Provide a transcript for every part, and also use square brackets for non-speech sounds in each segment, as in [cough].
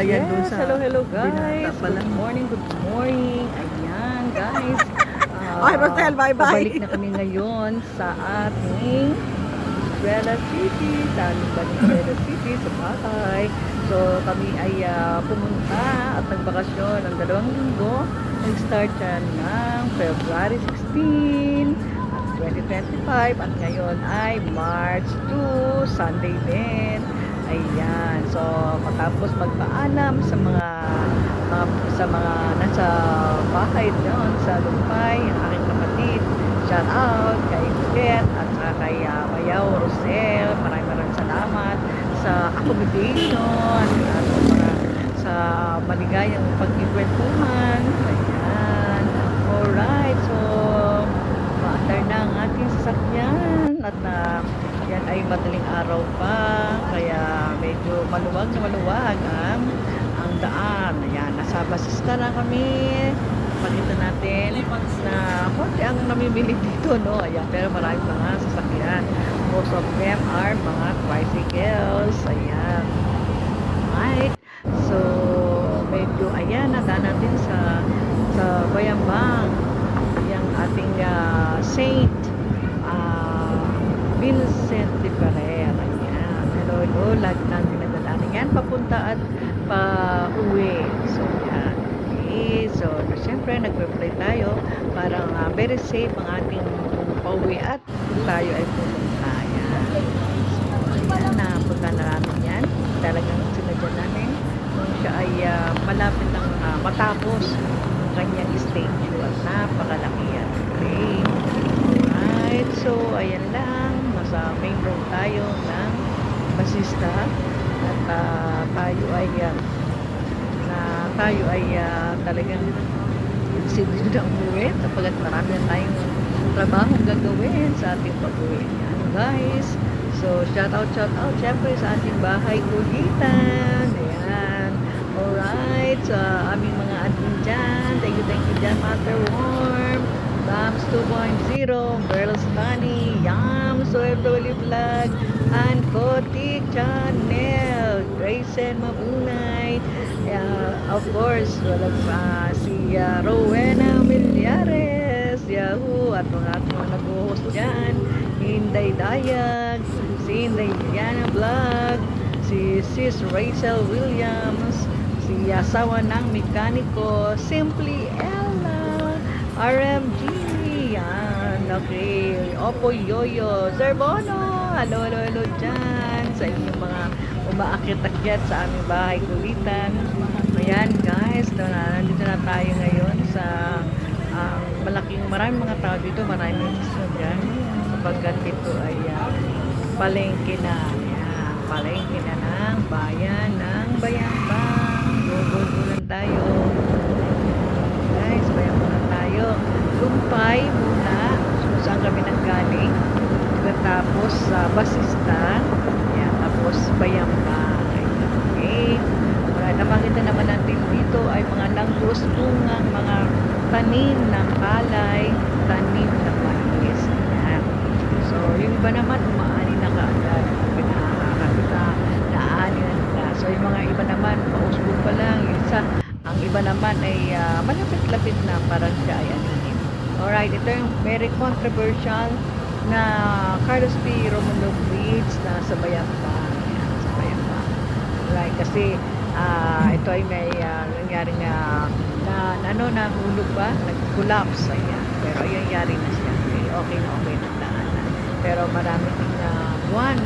Yan dun sa... Hello, hello guys. Good morning, good morning. Ayan guys. [laughs] Ah, Okay, Marcel, bye-bye. Pabalik na kami ngayon sa ating Venezuela City. Sa Venezuela City, sa bahay. So kami ay ah, pumunta at nagbakasyon ng dalawang linggo. Nag-start yan ng February 16 at 2025 at ngayon ay March 2, Sunday din. Ayan. So, matapos magpaalam sa mga, mga sa mga nasa bahay doon sa Lumpay, aking kapatid. Shout out kay Buket at saka kay uh, Mayaw Rosel. Maraming maraming salamat sa accommodation at mga sa maligayang pagkikwentuhan. Ayan. Alright. So, maandar na ang ating sasakyan at na yan ay madaling araw pa kaya maluwag na maluwag ang, ang daan ayan nasa basista na kami pakita natin na konti ang namimili dito no ayan pero maraming mga sasakyan most of them are mga tricycles ayan right so medyo ayan nadaan natin sa sa Bayambang yung ating ah, Saint ah, Vincent de Ferrer. Ayan. Hello, hello. Lagi natin yan. Papunta at pa uwi. So, yan. Okay. So, syempre, nagpe-pray tayo. Parang ah, very safe ang ating pauwi at tayo ay pumunta. Ayan. So, ayan. Napunta na namin yan. Talagang sinadya namin. Nung siya ay ah, malapit ng ah, matapos ang kanyang stage. At napakalaki yan. Okay. Alright, so ayan lang, nasa main road tayo ng Basista at ah, tayo ay ah, na tayo ay ah, talagang decidido na umuwi sapagkat marami na tayong trabaho gagawin sa ating pag-uwi. Yan, guys. So, shout out, shout out, syempre sa ating bahay kulitan. Ayan. Alright, sa aming mga admin dyan. Thank you, thank you dyan, Master Warm. Bams 2.0, Girls Bunny, Yam, OFW Vlog, and Kotik Channel, Grayson Mabunay, uh, of course, walang pa si uh, Rowena Milyares, Yahoo, at mga ating mga nag-host dyan, Hinday Dayag, si Hinday Diana Vlog, si Sis Rachel Williams, si asawa ng mekaniko, Simply Ella, RMG, yan, okay, Opo Yoyo, Zerbono, hello, hello, hello dyan, sa inyong mga umaakit-akyat sa aming bahay kulitan. Ayan guys, na, nandito na tayo ngayon sa ang malaking, maraming mga tao dito, maraming dyan, sapagkat ito ay ah, palengke na, yan, palengke na ng bayan ng Bayambang. Gugul-gulan tayo. Guys, Bayambang tayo. Lumpay muna, kung saan kami nanggaling. Tapos sa Basista, yan, tapos Bayambang. Okay. Alright, napakita naman natin dito ay mga nangguspungang mga tanim ng palay, tanim ng mais. Yan. So, yung iba naman, umaani na kaagad. Pinakakakita, naaani na nila. So, yung mga iba naman, pausbog pa lang. Isa, ang iba naman ay ah, malapit-lapit na parang siya ay anihin. Alright, ito yung very controversial na Carlos P. Romulo Bridge na sa Bayambang. Yan, sa Bayambang. Right, kasi ah, ito ay may uh, nangyari na, na ano, nahulog ba? Nag-collapse. Ayan. Pero ayun, nangyari na siya. Okay, okay na okay na daanan. Pero marami ding na buwan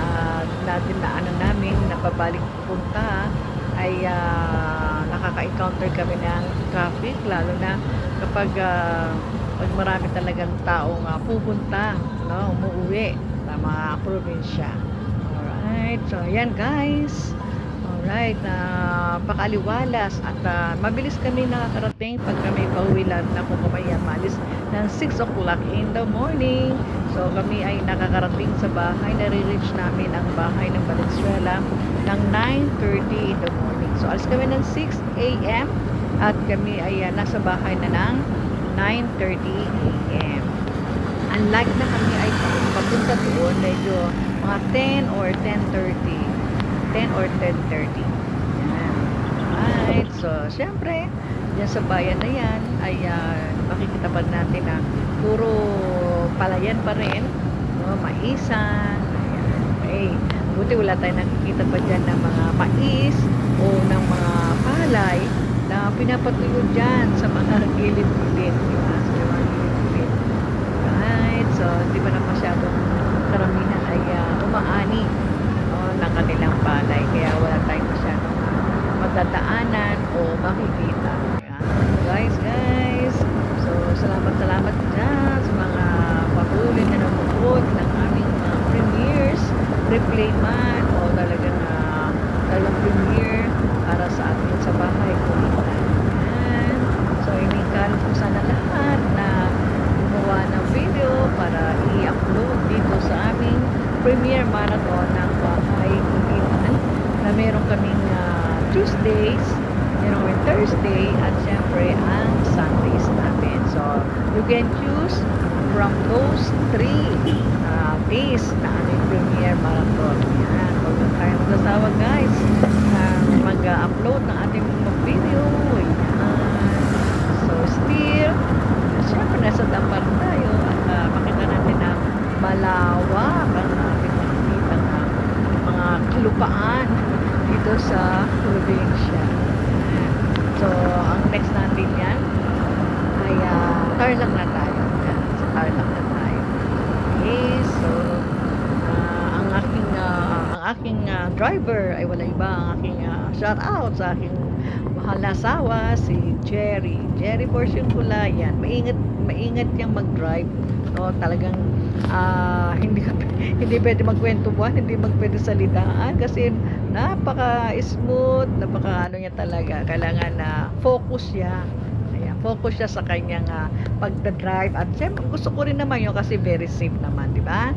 uh, na ano namin, napabalik punta ay ah, nakaka-encounter kami ng traffic, lalo na kapag ah, pag marami talagang taong uh, pupunta, no, umuwi sa mga probinsya. Alright, so ayan guys. Alright, na pakaliwalas at ah, mabilis kami nakakarating pag kami pauwi lang na kung kami malis ng 6 o'clock in the morning. So kami ay nakakarating sa bahay, nare-reach namin ang bahay ng Valenzuela ng 9.30 in the morning. So alis kami ng 6 a.m. at kami ay ah, nasa bahay na ng 9.30 a.m. Unlike na kami ay papunta doon, medyo mga 10 or 10.30. 10 or 10.30. Yan. Alright, so syempre, dyan sa bayan na yan ay ah, makikita pa natin na puro palayan pa rin, no? maisan, ayan. Okay. Buti wala tayong nakikita pa dyan ng mga mais o ng mga palay na pinapatuyo dyan sa mga [laughs] gilid-gilid. Di ba? Sa mga gilid-gilid. Right. So, di ba na masyadong karamihan ay ah, umaani ng kanilang palay. Kaya wala tayong masyadong magdadaanan o makikita. Ayan. Guys, guys. So, salamat, salamat dyan sa mga patuloy na nanonood ng aming mga premieres, replay man, o talagang uh, talagang premiere para sa atin sa bahay. Kulitan. So, inikal po sana lahat na gumawa ng video para i-upload dito sa aming premiere marathon ng bahay kulitan na meron kaming Tuesdays, meron kaming Thursday, at syempre ang Sundays natin. So, you can choose from those three ah, days na aming premiere marathon. Yan, huwag na tayo magsasawa guys na mag-upload ng ating mga video. Yan. So, still, syempre nasa dampar tayo at ah, makita natin na malawak ang ating makikita na mga kalupaan dito sa probinsya. So, ang next natin yan ay uh, Tarlac na tayo. Sa Tarlac na tayo. Okay, so ah, ang aking ah, ang aking ah, driver ay wala iba ang aking ah, shout out sa aking mahal na asawa si Jerry. Jerry Porciuncula yan. Maingat maingat yang mag-drive. No, talagang ah, hindi [laughs] hindi pwede magkwentuhan, hindi magpwede salitaan kasi napaka smooth, napaka ano niya talaga. Kailangan na focus siya. Focus siya sa kanyang ah, pagdadrive at siyempre gusto ko rin naman yun kasi very safe naman, di ba?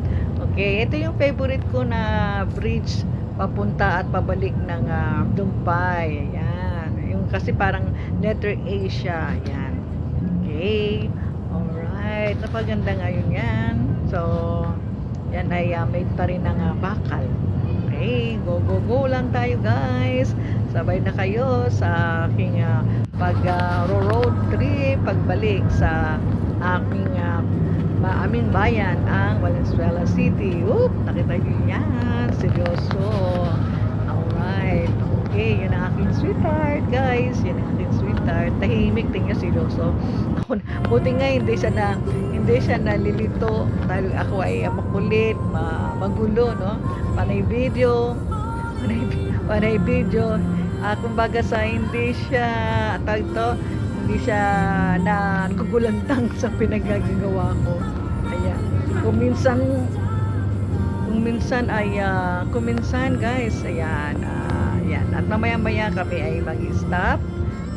Okay, ito yung favorite ko na bridge papunta at pabalik ng ah, Dumpay. Ayan. Yung kasi parang letter A siya. Ayan. Okay. Alright. Napaganda ngayon yan. So, yan ay ah, made pa rin ng ah, bakal. Okay. Go, go, go lang tayo guys. Sabay na kayo sa aking ah, pag ah, road trip, pagbalik sa aking ah, ma aming bayan, ang Valenzuela City. Oop, nakita niyo yan. Tahimik, tingnan seryoso. Ako, buti nga hindi siya na hindi siya nalilito dahil ako ay makulit, ma, magulo, no? Panay video, panay, panay video. Ah, kumbaga sa hindi siya, tawag to, hindi siya na nagugulantang [laughs] sa pinagagawa ko. Ayan. Kung minsan, ay, ah, kung guys, ayan, ah, ayan. At mamaya-maya kami ay mag-stop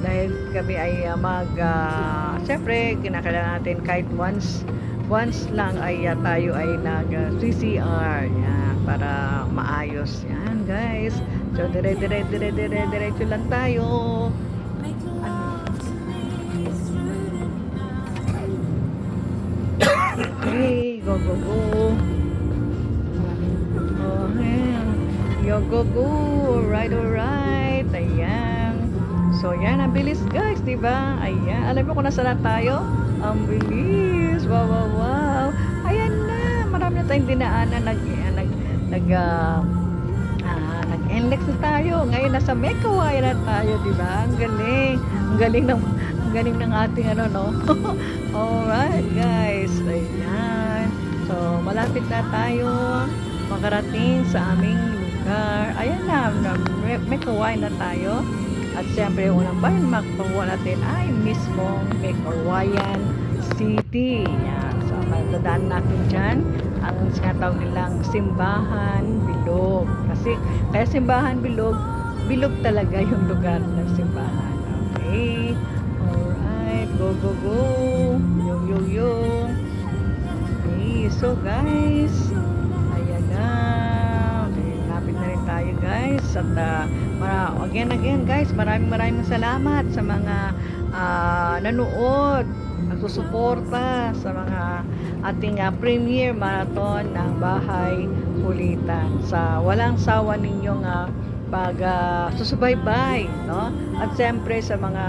dahil kami ay ah, mag, ah, syempre, kinakailangan natin kahit once, once lang ay ah, tayo ay nag ah, CCR, yan, para maayos. Yan, guys. So, dire, dire, dire, dire, diretso lang tayo. Okay, go, go, go. Oh, ayan. Yo, go, go. Alright, alright. So, yan. Ang bilis, guys. di ba? Ayan. Alam mo kung nasa na tayo? Ang bilis. Wow, wow, wow. Ayan na. Marami na tayong dinaanan. Nag, nag, nag, ah, ah, nag-NLEX na tayo. Ngayon, nasa Mekaway na tayo, di ba? Ang galing. Ang galing ng, ang galing ng ating ano, no? [laughs] Alright, guys. Ayan. So, malapit na tayo makarating sa aming lugar. Ayan na, kawain na tayo. At siyempre, unang bayan makakuha natin ay mismong may Kawayan City. Yan. So, madadaan natin dyan ang sinatawag nilang simbahan bilog. Kasi, kaya simbahan bilog, bilog talaga yung lugar ng simbahan. Okay. Alright. Go, go, go. Yo, yo, yo. Okay. So, guys, ayan na. Okay, lapit na rin tayo guys. At uh, again, again guys, maraming maraming salamat sa mga ah, nanood, nagsusuporta sa mga ating ah, premiere marathon ng Bahay Kulitan. Sa walang sawa ninyong ah, pag ah, susubaybay, no? At siyempre sa mga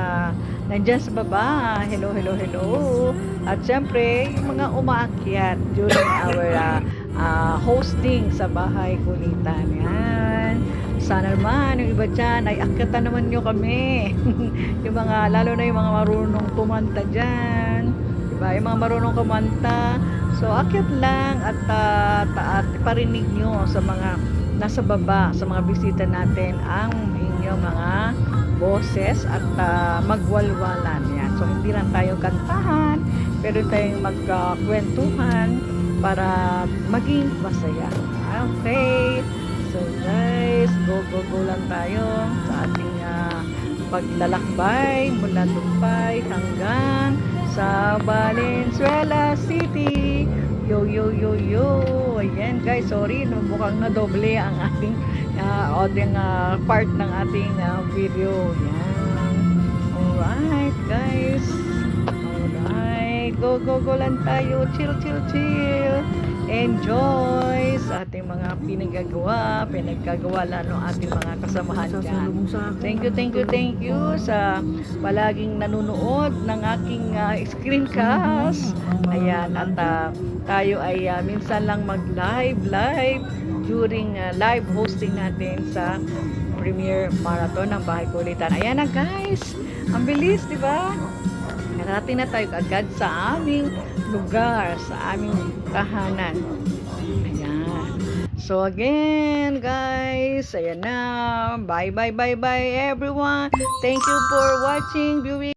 nandyan sa baba, hello, hello, hello. At siyempre, yung mga umaakyat during our ah, ah, hosting sa bahay kulitan. Yan. Sana naman, yung iba dyan, ay akyatan naman nyo kami. [laughs] yung mga, lalo na yung mga marunong kumanta dyan. Diba? Yung mga marunong kumanta. So, akyat lang at, uh, at parinig nyo sa mga nasa baba, sa mga bisita natin, ang inyong mga boses at ah, magwalwalan. Yan. So, hindi lang tayo kantahan, pero tayong magkakwentuhan para maging masaya. Okay. Go, go, go lang tayo sa ating ah, paglalakbay mula Dubai hanggang sa Valenzuela City. Yo, yo, yo, yo. Ayan, guys, sorry, no, mukhang na doble ang ating uh, ating ah, part ng ating ah, video. Yan. Alright, guys. Alright. Go, go, go lang tayo. Chill, chill, chill. Enjoy sa ating mga pinagagawa, pinagkagawa lalo ang ating mga kasamahan dyan. Thank you, thank you, thank you sa palaging nanonood ng aking ah, screencast. Ayan, at ah, tayo ay ah, minsan lang mag-live, live during ah, live hosting natin sa Premier Marathon ng Bahay Kulitan. Ayan na guys, ang bilis, di ba? Narating na tayo agad sa aming lugar, sa aming tahanan. So again, guys, ayan na. Bye, bye, bye, bye, everyone. Thank you for watching, viewing.